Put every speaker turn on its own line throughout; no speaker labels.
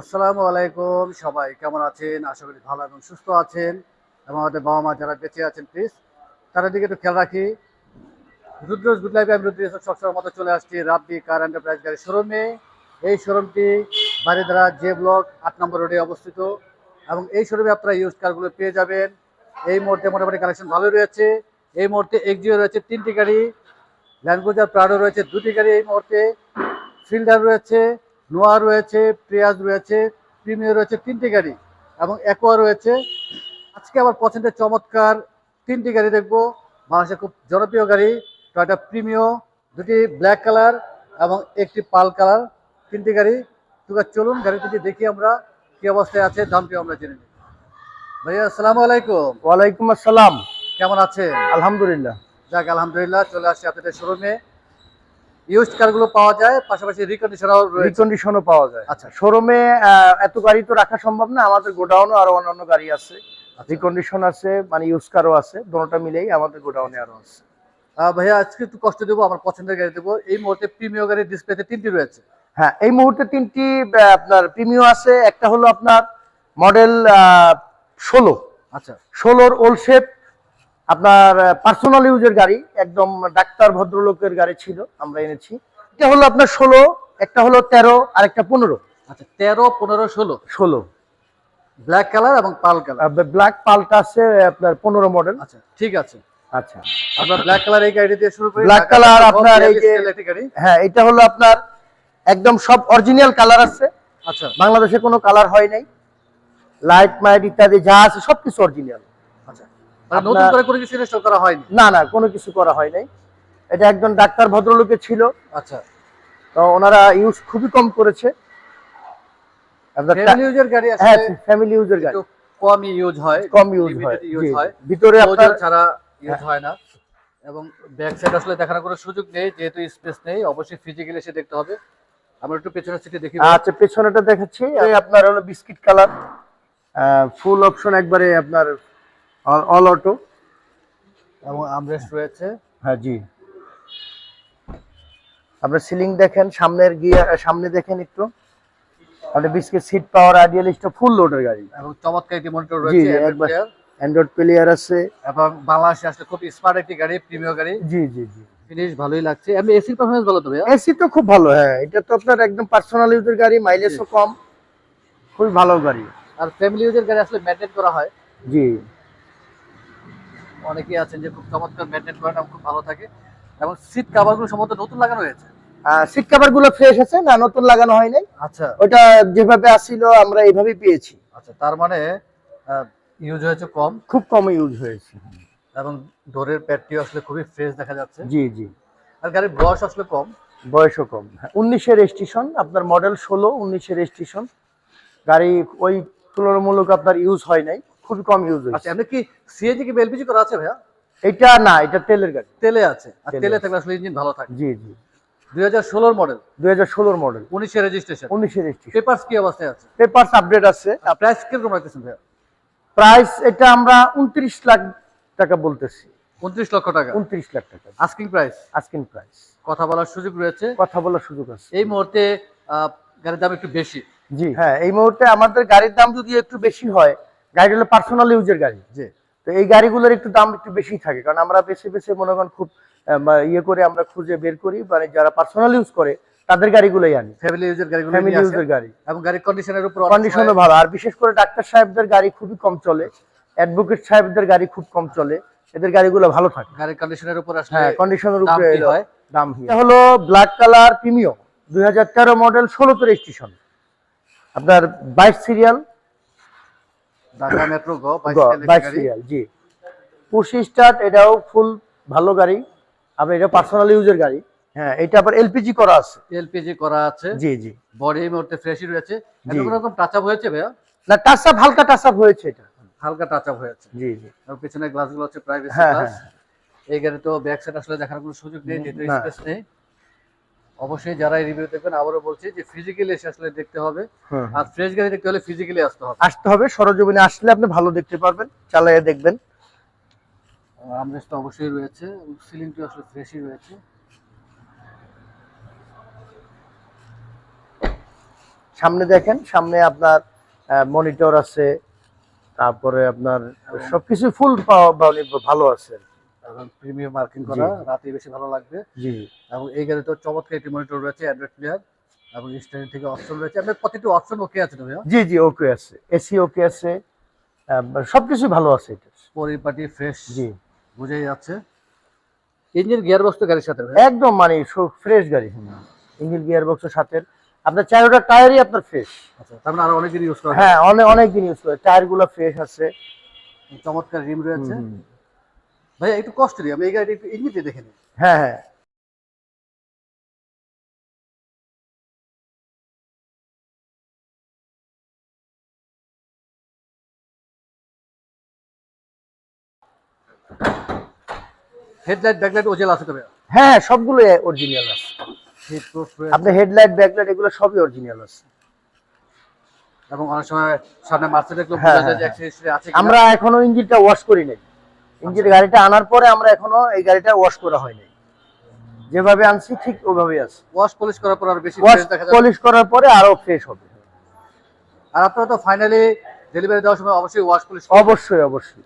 আসসালামু আলাইকুম, সবাই কেমন আছেন? আশা করি ভালো এবং সুস্থ আছেন। এবং আমাদের বাবা মা যারা বেঁচে আছেন প্লিজ তাদের দিকে একটু খেয়াল রাখি। রুদ্রজ গুড লাইফ আমি রুদ্র সবসময় মতো চলে আসছি রাব্বি কার এন্টারপ্রাইজ গাড়ি শোরুমে এই শোরুমটি বারিধারা জে ব্লক আট নম্বর রোডে অবস্থিত। এবং এই শোরুমে আপনারা ইউজ কারগুলো পেয়ে যাবেন। এই মুহূর্তে মোটামুটি কালেকশন ভালো রয়েছে। এই মুহূর্তে এক্সিও রয়েছে তিনটি গাড়ি। ল্যান্ডক্রুজার প্রাডো রয়েছে দুটি গাড়ি এই মুহূর্তে। ফিল্ডার রয়েছে। নোয়া রয়েছে প্রিয়াজ রয়েছে প্রিমিয়ার রয়েছে তিনটি গাড়ি এবং অ্যাকোয়া রয়েছে। আজকে আমার পছন্দের চমৎকার তিনটি গাড়ি দেখব। বাংলাদেশের খুব জনপ্রিয় গাড়ি টয়টা প্রিমিও দুটি ব্ল্যাক কালার এবং একটি পাল কালার তিনটি গাড়ি। তোকে চলুন গাড়ি দুটি দেখি আমরা কি অবস্থায় আছে দামটি আমরা জেনে নিই। ভাইয়া আসসালামু আলাইকুম।
ওয়ালাইকুম আসসালাম।
কেমন আছেন?
আলহামদুলিল্লাহ।
যাক আলহামদুলিল্লাহ চলে আসছি আপনাদের শোরুমে। ইউজড কারগুলো পাওয়া যায় পাশাপাশি রিকন্ডিশনারও
রিকন্ডিশনও পাওয়া যায়।
আচ্ছা।
শোরুমে এত গাড়ি তো রাখা সম্ভব না আমাদের গোডাউনে আরও অন্যান্য গাড়ি আছে। রিকন্ডিশন আছে মানে ইউজ কারও আছে দুটোটা মিলেই আমাদের গোডাউনে আরও আছে।
ভাইয়া আজকে একটু কষ্ট দেবো আমার পছন্দের গাড়ি দেবো। এই মুহূর্তে প্রিমিয় গাড়ির ডিসপ্লেতে তিনটি রয়েছে।
হ্যাঁ এই মুহূর্তে তিনটি আপনার প্রিমিও আছে একটা হলো আপনার মডেল ষোলো।
আচ্ছা।
ষোলোর ওল্ড শেপ আপনার পার্সোনাল ইউজের গাড়ি একদম ডাক্তার ভদ্রলোকের গাড়ি ছিল আমরা এনেছি। এটা হলো আপনার ষোলো একটা হলো তেরো আর একটা পনেরো।
আচ্ছা তেরো পনেরো ষোলো?
ষোলো।
ব্ল্যাক কালার এবং পাল কালার
ব্ল্যাক পালটা আছে আপনার পনেরো মডেল
আচ্ছা ঠিক আছে।
আচ্ছা।
আমরা ব্ল্যাক কালার এই গাড়ি দিয়ে শুরু করি
color
মেট্রো
আপনার এই যে- হ্যাঁ এটা হলো আপনার একদম সব অরিজিনাল কালার আছে।
আচ্ছা।
বাংলাদেশে কোনো কালার হয় নাই। লাইট মাইট ইত্যাদি যা আছে সবকিছু অরিজিনাল
নতুন করে কোনো কিছু ইনস্টল করা হয়নি?
না না কোনো কিছু করা হয় নাই। এটা একজন ডাক্তার ভদ্রলোকে ছিল।
আচ্ছা।
তো ওনারা ইউজ খুবই কম করেছে।
ফ্যামিলি ইউজের গাড়ি
হ্যাঁ ফ্যামিলি ইউজের গাড়ি।
কমই ইউজ হয়।
কম ইউজ হয়।
ইউজ হয়।
ভিতরে আপনার
ছাড়া ইউজ হয়। না। এবং ব্যাক সাইড আসলে দেখানোর কোনো সুযোগ নেই। যেহেতু স্পেস নেই অবশ্যই ফিজিক্যালি এসে দেখতে হবে। আমরা একটু পেছনের সিটে দেখি।
আচ্ছা পেছনেটা দেখাচ্ছি। আপনার হলো বিস্কিট কালার ফুল অপশন একবারে আপনার অল অটো
এবং আমরেস্ট রয়েছে।
হ্যাঁ জি। আপনার সিলিং দেখেন সামনের গিয়ার সামনে দেখেন একটু। আপনি biscuit seat power idealist full লোডের গাড়ি।
এবং চমৎকার একটি মনিটর রয়েছে
অ্যান্ড্রয়েড প্লেয়ার আছে।
এবং বাংলাদেশে আসলে খুব স্মার্ট একটি গাড়ি প্রিমিয়ার গাড়ি।
জি জি জি।
ফিনিশ ভালোই লাগছে। এমনি এসির পারফরমেন্স ভালো তো ভাইয়া।
এসি তো খুব ভালো হ্যাঁ। এটা তো আপনার একদম পার্সোনাল ইউজের গাড়ি মাইলেজও কম। খুবই ভালো গাড়ি।
আর ফ্যামিলি ইউজের গাড়ি আসলে মেনটেন করা হয়।
জি।
অনেকেই আছেন যে খুব চমৎকার মেনটেন করেন এবং খুব ভালো থাকে। এবং সিট কাভারগুলো সম্ভবত নতুন লাগানো হয়েছে?
সিট কভারগুলো ফ্রেশ আছে না নতুন লাগানো হয় নাই।
আচ্ছা।
ওটা যেভাবে আসছিল আমরা এইভাবেই পেয়েছি।
আচ্ছা তার মানে ইউজ হয়েছে কম?
খুব কম ইউজ হয়েছে।
এবং ডোরের প্যাডটিও আসলে খুবই ফ্রেশ দেখা যাচ্ছে।
জি জি।
আর গাড়ির বয়স আসলে কম?
বয়সও কম। উনিশের রেজিস্ট্রেশন আপনার মডেল ষোলো উনিশের রেজিস্ট্রেশন গাড়ি ওই তুলনামূলক আপনার ইউজ হয় নাই। খুবই কম ইউজ
আচ্ছা
হয়েছে
এমনি কি সিএনজি কি এলপিজি করা আছে ভাইয়া?
এটা না এটা তেলের গাড়ি।
তেলে আছে। আর
তেলে
থাকলে আসলে ইঞ্জিন ভালো থাকে।
জি জি।
দুই হাজার ষোলোর মডেল
দুই হাজার ষোলোর মডেল
উনিশের রেজিস্ট্রেশন
উনিশের রেজিস্ট্রেশন
পেপারস কি অবস্থায় আছে?
পেপারস আপডেট আছে।
প্রাইস কীরকম রাখতেছেন ভাইয়া?
প্রাইস এটা আমরা উনত্রিশ লাখ টাকা বলতেছি।
উনত্রিশ লক্ষ টাকা।
উনত্রিশ লাখ টাকা।
আস্কিং প্রাইস
আস্কিং প্রাইস
কথা বলার সুযোগ রয়েছে।
কথা বলার সুযোগ আছে।
এই মুহূর্তে গাড়ির দাম একটু বেশি।
জি হ্যাঁ এই মুহূর্তে আমাদের গাড়ির দাম যদি একটু বেশি হয় গাড়ি হলো পার্সোনাল ইউজের গাড়ি।
জি।
তো এই গাড়িগুলোর একটু দাম একটু বেশি থাকে কারণ আমরা বেছে বেছে মনে করেন খুব ইয়ে করে আমরা খুঁজে বের করি মানে যারা পার্সোনাল ইউজ করে তাদের গাড়িগুলোই আনি।
ফ্যামিলি ইউজের গাড়িগুলো
ফ্যামিলি ইউজের গাড়ি।
এবং গাড়ির কন্ডিশনের উপর
কন্ডিশনও ভালো। আর বিশেষ করে ডাক্তার সাহেবদের গাড়ি খুবই কম চলে। অ্যাডভোকেট সাহেবদের গাড়ি খুব কম চলে। এদের গাড়িগুলো ভালো থাকে।
গাড়ির কন্ডিশনের উপর আসলে
হ্যাঁ কন্ডিশনের উপরে
হয়?
দাম এটা হলো ব্ল্যাক কালার প্রিমিয়াম দুই হাজার তেরো মডেল ষোলোতে রেজিস্ট্রেশন আপনার বাইশ সিরিয়াল
ঢাকা মেট্রো গো
বাইশ সিরিয়াল জি। পুশি স্টার্ট এটাও ফুল ভালো গাড়ি। আবার এটা পার্সোনাল ইউজের গাড়ি। হ্যাঁ। এটা আবার এলপিজি করা আছে।
এলপিজি করা আছে।
জি জি।
বডি মুহূর্তে ফ্রেশই রয়েছে। কোনো রকম টাচ আপ হয়েছে ভাইয়া?
না টাচ আপ হালকা টাচ আপ হয়েছে এটা।
হালকা টাচ আপ হয়েছে।
জি জি।
আর পিছনে গ্লাসগুলো হচ্ছে প্রাইভেসি
হ্যাঁ,
গ্লাস
হ্যাঁ।
এই গাড়ি তো ব্যাক সাইড আসলে দেখার কোনো সুযোগ নেই যেহেতু স্পেস নেই। অবশ্যই যারা এই রিভিউ দেখবেন আবারও বলছি যে ফিজিক্যালি এসে আসলে দেখতে হবে। আর ফ্রেশ গাড়ি দেখতে হলে ফিজিক্যালি আসতে হবে।
আসতে হবে সরজমিনে আসলে আপনি ভালো দেখতে পারবেন চালাইয়ে দেখবেন।
আমরেস তো অবশ্যই রয়েছে সিলিংটি আসলে ফ্রেশই রয়েছে।
সামনে দেখেন সামনে আপনার মনিটর আছে তারপরে আপনার সবকিছু ফুল পাওয়া ভালো আছে।
এবং প্রিমিয়াম মার্কিং করা রাতে বেশি ভালো লাগবে।
জি।
এবং এই গাড়িতে চমৎকার একটি মনিটর রয়েছে অ্যান্ড্রয়েড প্লেয়ার এবং থেকে অপশন রয়েছে। আপনার প্রতিটি অপশন ওকে আছে তো ভাইয়া?
জি জি ওকে আছে। এসি ওকে আছে। সবকিছু ভালো আছে এটা
পরিপাটি ফ্রেশ
জি।
বুঝেই যাচ্ছে। ইঞ্জিন গিয়ার বক্স তো গাড়ির সাথে
একদম মানে ফ্রেশ গাড়ি। ইঞ্জিন গিয়ার বক্সের সাথে আপনার চারোটা টায়ারই আপনার ফ্রেশ
আচ্ছা তার মানে আরও অনেক দিন ইউজ করা
হ্যাঁ অনেক অনেক দিন ইউজ করে টায়ারগুলো ফ্রেশ আছে।
চমৎকার রিম রয়েছে। ভাইয়া একটু কষ্ট দিই আমি এই গাড়িটি একটু ইঞ্জিনটি দেখে নিই।
হ্যাঁ হ্যাঁ।
হেডলাইট ব্যাকলাইট ওজেল আছে তো ভাইয়া?
হ্যাঁ সবগুলো অরিজিনাল আছে।
হিট প্রুফ
আপনি হেডলাইট ব্যাকলাইট এগুলো সবই অরিজিনাল আছে।
এবং অনেক সময় সামনে মার্সেলের ক্লোব
হ্যাঁ,
বোঝা যায় যে
হ্যাঁ,
আছে
আমরা এখনও ইঞ্জিনটা ওয়াশ করি নাই। ইঞ্জিন গাড়িটা আনার পরে আমরা এখনও এই গাড়িটা ওয়াশ করা হয়নি। যেভাবে আনছি ঠিক ওইভাবেই আছে।
ওয়াশ পলিশ করার পর আর বেশি
ওয়াশ পলিশ করার পরে আরও ফ্রেশ হবে।
আর আপনারা তো ফাইনালি ডেলিভারি দেওয়ার সময় অবশ্যই ওয়াশ পলিশ
অবশ্যই অবশ্যই।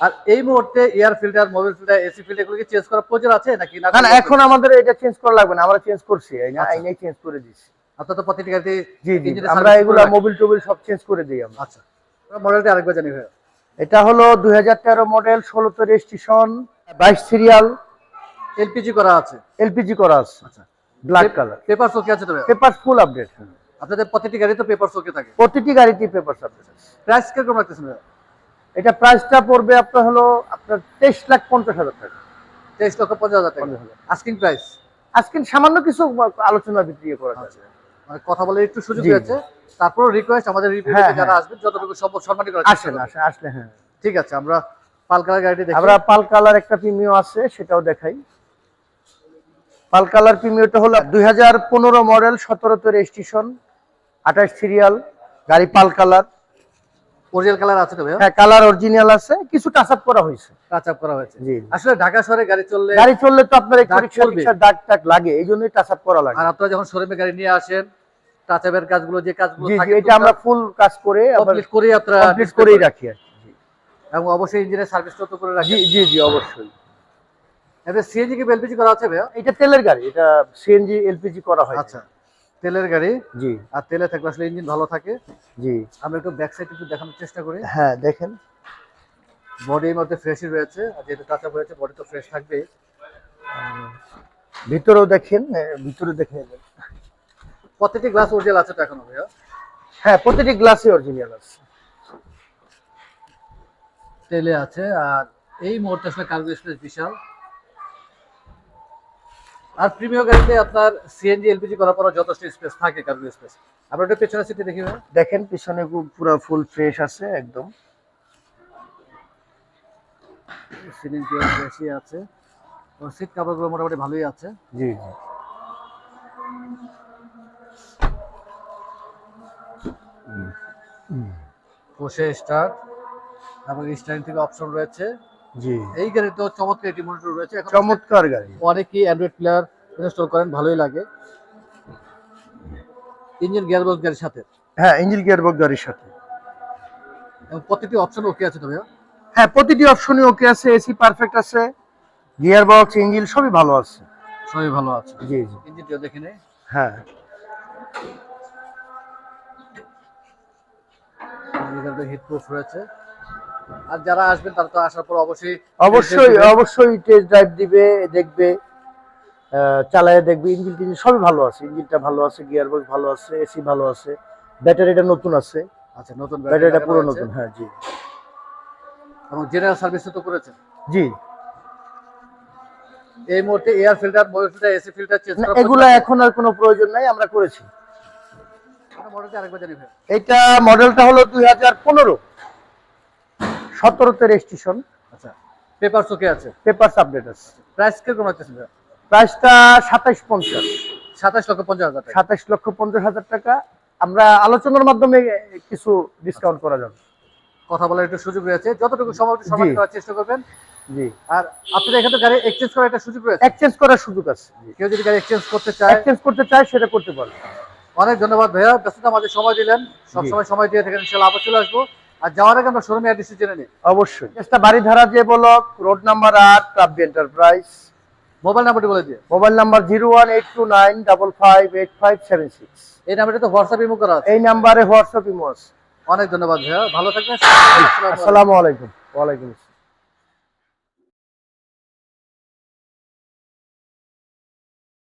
আর এই মুহূর্তে air filter mobile filter AC filter এগুলো কি চেঞ্জ করার প্রয়োজন আছে নাকি না
না এখন আমাদের এটা চেঞ্জ করা লাগবে না আমরা চেঞ্জ করছি এই না
আচ্ছা।
আইনাই চেঞ্জ করে দিচ্ছি
আপনার তো প্রতিটি গাড়িতে
জি জি আমরা এগুলা মোবিল টোবিল সব চেঞ্জ করে দিই আমরা।
আচ্ছা। মডেলটা আরেকবার জানি ভাইয়া।
এটা হলো দুই হাজার তেরো মডেল ষোলোতে রেজিস্ট্রেশন বাইশ সিরিয়াল
এলপিজি করা আছে?
এলপিজি করা আছে।
আচ্ছা।
ব্ল্যাক কালার
পেপার ওকে আছে
পেপার ফুল আপডেট
আপনাদের প্রতিটি গাড়িতে পেপার ওকে থাকে?
প্রতিটি গাড়িতে পেপার আপডেট
প্রাইস কীরকম রাখতেছেন
এটা প্রাইসটা পড়বে আপনার হলো আপনার তেইশ লাখ পঞ্চাশ হাজার টাকা।
তেইশ লক্ষ পঞ্চাশ হাজার টাকা। আস্কিং প্রাইস
আজকে সামান্য কিছু আলোচনা বিক্রি করা
মানে কথা বলে একটু সুযোগ তারপর রিকোয়েস্ট আমাদের
হ্যাঁ,
যারা
হ্যাঁ।
আসবেন যতটুকু সম্ভব সম্মানিত করার
আসেন আসেন আসলে হ্যাঁ।
ঠিক আছে আমরা পালকার গাড়িটি দেখি।
আমরা পাল কালার একটা প্রিমিয় আছে সেটাও দেখাই। পাল কালার প্রিমিয়টা হলো মডেল রেজিস্ট্রেশন সিরিয়াল গাড়ি পাল কালার
অরিজিনাল কালার আছে তো
হ্যাঁ কালার অরিজিনাল আছে কিছু টাচ আপ করা হয়েছে।
টাচ আপ করা হয়েছে।
জি।
আসলে ঢাকা শহরে গাড়ি চললে
গাড়ি চললে তো আপনার একটু
দাগ
টাগ লাগে টাচ আপ করা লাগে।
আর আপনারা যখন শোরুমে গাড়ি নিয়ে আসেন টাচ আপের কাজগুলো যে কাজগুলো থাকে
এটা আমরা ফুল কাজ করে
কমপ্লিট করেই আপনারা
কমপ্লিট করেই রাখি আর
এবং অবশ্যই ইঞ্জিনের সার্ভিস তো করে রাখি
জি জি অবশ্যই।
সিএনজি কি এলপিজি করা আছে ভাইয়া?
এটা তেলের গাড়ি এটা সিএনজি এলপিজি করা হয়।
আচ্ছা তেলের গাড়ি।
জি।
আর তেলে থাকলে আসলে ইঞ্জিন ভালো থাকে।
জি।
আমরা একটু ব্যাক সাইড একটু দেখানোর চেষ্টা করি।
হ্যাঁ দেখেন।
বডির মধ্যে ফ্রেশই রয়েছে আর যেহেতু আপ হয়েছে বডি তো ফ্রেশ থাকবেই।
ভিতরেও দেখেন ভিতরে দেখে
প্রত্যেকটি গ্লাস অরিজিনাল আছে তো এখনও ভাইয়া?
হ্যাঁ প্রতিটি গ্লাসে অরিজিনাল আছে।
তেলে আছে আর এই মুহূর্তে আসলে কার্গো স্পেস বিশাল। আর প্রিমিয়াম গাড়িতে আপনার সিএনজি এলপিজি করার পর যথেষ্ট স্পেস থাকে কার্গো স্পেস আমরা একটু পেছনের সিটে দেখি।
দেখেন পিছনে পুরো ফুল ফ্রেশ আছে একদম।
সিলিং টিয়ার বেশি আছে। সিট কাভারগুলো মোটামুটি ভালোই আছে।
জি জি।
বসে স্টার্ট এবং স্টারিং থেকে অপশন রয়েছে।
জি।
এই গাড়িতেও চমৎকার একটি মনিটর রয়েছে।
চমৎকার গাড়ি।
অনেকেই অ্যান্ড্রয়েড প্লেয়ার ইনস্টল করেন ভালোই লাগে। ইঞ্জিন গিয়ারবক্স গাড়ির সাথে।
হ্যাঁ ইঞ্জিন গিয়ারবক্স গাড়ির সাথে।
এবং প্রতিটি অপশন ওকে আছে তো ভাইয়া?
হ্যাঁ প্রতিটি অপশনই ওকে আছে এসি পারফেক্ট আছে গিয়ার বক্স ইঞ্জিন সবই ভালো আছে।
সবই ভালো আছে।
জি জি।
ইঞ্জিনটিও দেখে নেই।
হ্যাঁ।
হিট প্রুফ রয়েছে। আর যারা আসবেন তারা তো আসার পর অবশ্যই
অবশ্যই অবশ্যই টেস্ট ড্রাইভ দিবে দেখবে চালায় দেখবে ইঞ্জিন টিঞ্জিন সবই ভালো আছে। ইঞ্জিনটা ভালো আছে গিয়ার বক্স ভালো আছে এসি ভালো আছে ব্যাটারিটা নতুন আছে।
আচ্ছা নতুন
ব্যাটারিটা পুরো নতুন হ্যাঁ জি।
এবং জেনারেল সার্ভিস তো করেছেন?
জি।
এই মুহূর্তে air filter mobile filter AC filter change করা
এখন আর কোনো প্রয়োজন নাই আমরা করেছি। এটা মডেলটা হলো দুই হাজার পনেরো। সতেরোতে রেজিস্ট্রেশন
আচ্ছা পেপার ওকে আছে?
পেপার আপডেট আছে।
প্রাইস কীরকম ভাই?
প্রাইসটা সাতাইশ পঞ্চাশ।
সাতাশ লক্ষ পঞ্চাশ হাজার টাকা।
সাতাইশ লক্ষ পঞ্চাশ হাজার টাকা। আমরা আলোচনার মাধ্যমে কিছু ডিসকাউন্ট করা যাবে।
কথা বলার একটু সুযোগ রয়েছে। যতটুকু সময় একটু সম্মান করার চেষ্টা করবেন।
জি।
আর আপনাদের এখানে গাড়ি এক্সচেঞ্জ করার একটা সুযোগ রয়েছে।
এক্সচেঞ্জ করার সুযোগ আছে।
কেউ যদি গাড়ি এক্সচেঞ্জ করতে চায়
এক্সচেঞ্জ করতে চায় সেটা করতে পারবে।
অনেক ধন্যবাদ ভাইয়া। ব্যস্ততা আমাদের সময় দিলেন। সব
জি।
সময় সময় দিয়ে থাকেন ইনশাল্লাহ আবার চলে আসব। আর যাওয়ার আগে আমরা শোরুমে অ্যাড্রেস জেনে নিই।
অবশ্যই। চেষ্টা বাড়িধারা যে বলক রোড নাম্বার আট ট্রাবি এন্টারপ্রাইজ।
মোবাইল নাম্বারটি বলে দিয়ে
mobile number zero one eight two nine double five eight five seven six.
এই নাম্বারটি তো হোয়াটসঅ্যাপ ইমো করা
এই নাম্বারে হোয়াটসঅ্যাপ ইমো আছে।
অনেক ধন্যবাদ ভাইয়া। ভালো থাকবেন। আসসালামু আলাইকুম।
আসসালামু আলাইকুম। ওয়ালাইকুম আসসালাম।